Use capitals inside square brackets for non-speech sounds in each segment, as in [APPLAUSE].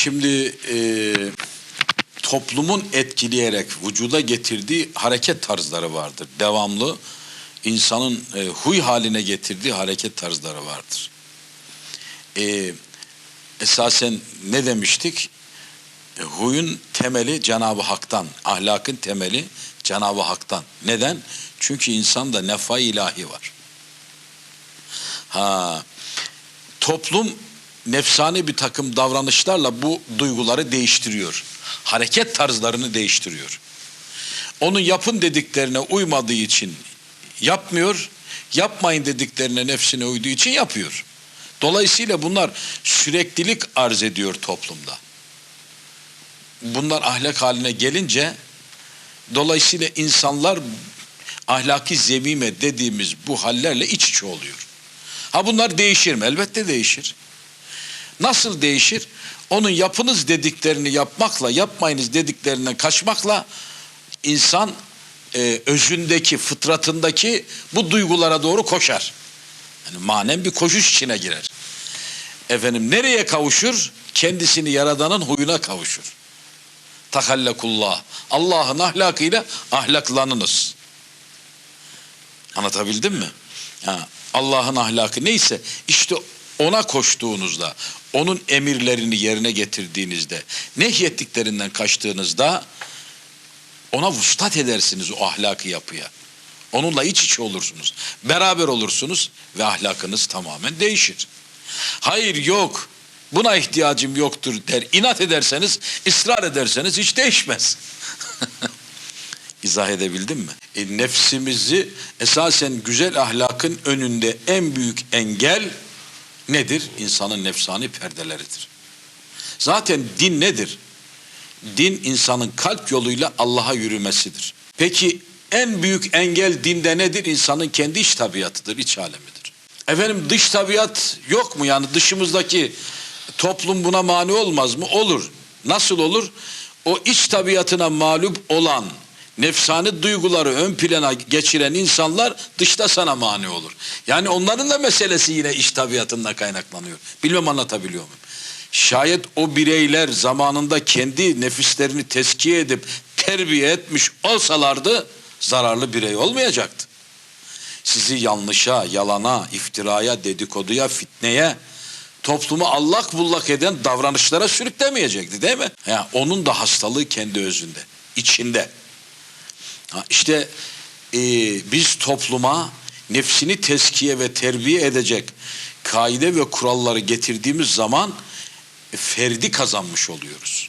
şimdi e, toplumun etkileyerek vücuda getirdiği hareket tarzları vardır. Devamlı insanın e, huy haline getirdiği hareket tarzları vardır. E, esasen ne demiştik? E, huyun temeli Cenab-ı Hak'tan, ahlakın temeli Cenab-ı Hak'tan. Neden? Çünkü insanda nefa ilahi var. Ha, toplum nefsani bir takım davranışlarla bu duyguları değiştiriyor. Hareket tarzlarını değiştiriyor. Onun yapın dediklerine uymadığı için yapmıyor, yapmayın dediklerine nefsine uyduğu için yapıyor. Dolayısıyla bunlar süreklilik arz ediyor toplumda. Bunlar ahlak haline gelince dolayısıyla insanlar ahlaki zemime dediğimiz bu hallerle iç içe oluyor. Ha bunlar değişir mi? Elbette değişir. Nasıl değişir? Onun yapınız dediklerini yapmakla, yapmayınız dediklerinden kaçmakla insan e, özündeki, fıtratındaki bu duygulara doğru koşar. Yani manen bir koşuş içine girer. Efendim nereye kavuşur? Kendisini yaradanın huyuna kavuşur. Tahallakullah. Allah'ın ahlakıyla ahlaklanınız. Anlatabildim mi? Ha, Allah'ın ahlakı neyse işte ona koştuğunuzda, onun emirlerini yerine getirdiğinizde, nehyettiklerinden kaçtığınızda ona vuslat edersiniz o ahlakı yapıya. Onunla iç içe olursunuz. Beraber olursunuz ve ahlakınız tamamen değişir. Hayır yok. Buna ihtiyacım yoktur der. İnat ederseniz, ısrar ederseniz hiç değişmez. [LAUGHS] İzah edebildim mi? E, nefsimizi esasen güzel ahlakın önünde en büyük engel nedir? İnsanın nefsani perdeleridir. Zaten din nedir? Din insanın kalp yoluyla Allah'a yürümesidir. Peki en büyük engel dinde nedir? İnsanın kendi iç tabiatıdır, iç alemidir. Efendim dış tabiat yok mu? Yani dışımızdaki toplum buna mani olmaz mı? Olur. Nasıl olur? O iç tabiatına mağlup olan nefsani duyguları ön plana geçiren insanlar dışta sana mani olur. Yani onların da meselesi yine iç tabiatında kaynaklanıyor. Bilmem anlatabiliyor muyum? Şayet o bireyler zamanında kendi nefislerini teskiye edip terbiye etmiş olsalardı zararlı birey olmayacaktı. Sizi yanlışa, yalana, iftiraya, dedikoduya, fitneye, toplumu allak bullak eden davranışlara sürüklemeyecekti değil mi? Ya, onun da hastalığı kendi özünde, içinde. Ha, işte e, biz topluma nefsini teskiye ve terbiye edecek kaide ve kuralları getirdiğimiz zaman e, ferdi kazanmış oluyoruz.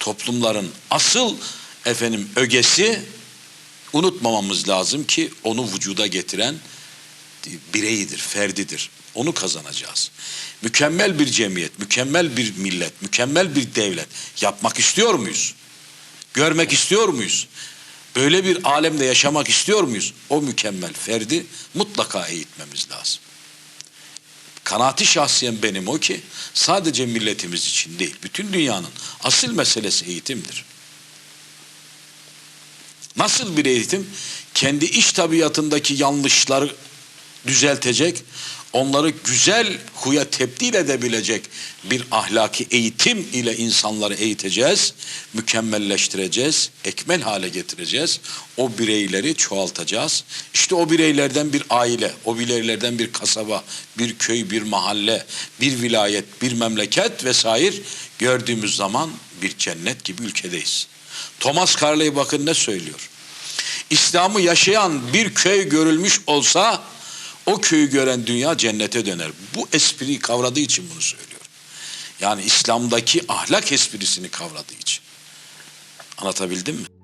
Toplumların asıl efendim ögesi unutmamamız lazım ki onu vücuda getiren e, bireyidir, ferdidir. Onu kazanacağız. Mükemmel bir cemiyet, mükemmel bir millet, mükemmel bir devlet yapmak istiyor muyuz? Görmek istiyor muyuz? Böyle bir alemde yaşamak istiyor muyuz? O mükemmel ferdi mutlaka eğitmemiz lazım. Kanaati şahsiyen benim o ki sadece milletimiz için değil, bütün dünyanın asıl meselesi eğitimdir. Nasıl bir eğitim? Kendi iş tabiatındaki yanlışları düzeltecek, onları güzel huya tebdil edebilecek bir ahlaki eğitim ile insanları eğiteceğiz, mükemmelleştireceğiz, ekmel hale getireceğiz. O bireyleri çoğaltacağız. İşte o bireylerden bir aile, o bireylerden bir kasaba, bir köy, bir mahalle, bir vilayet, bir memleket vesaire gördüğümüz zaman bir cennet gibi ülkedeyiz. Thomas Carlyle bakın ne söylüyor. İslam'ı yaşayan bir köy görülmüş olsa o köyü gören dünya cennete döner. Bu espriyi kavradığı için bunu söylüyor. Yani İslam'daki ahlak esprisini kavradığı için. Anlatabildim mi?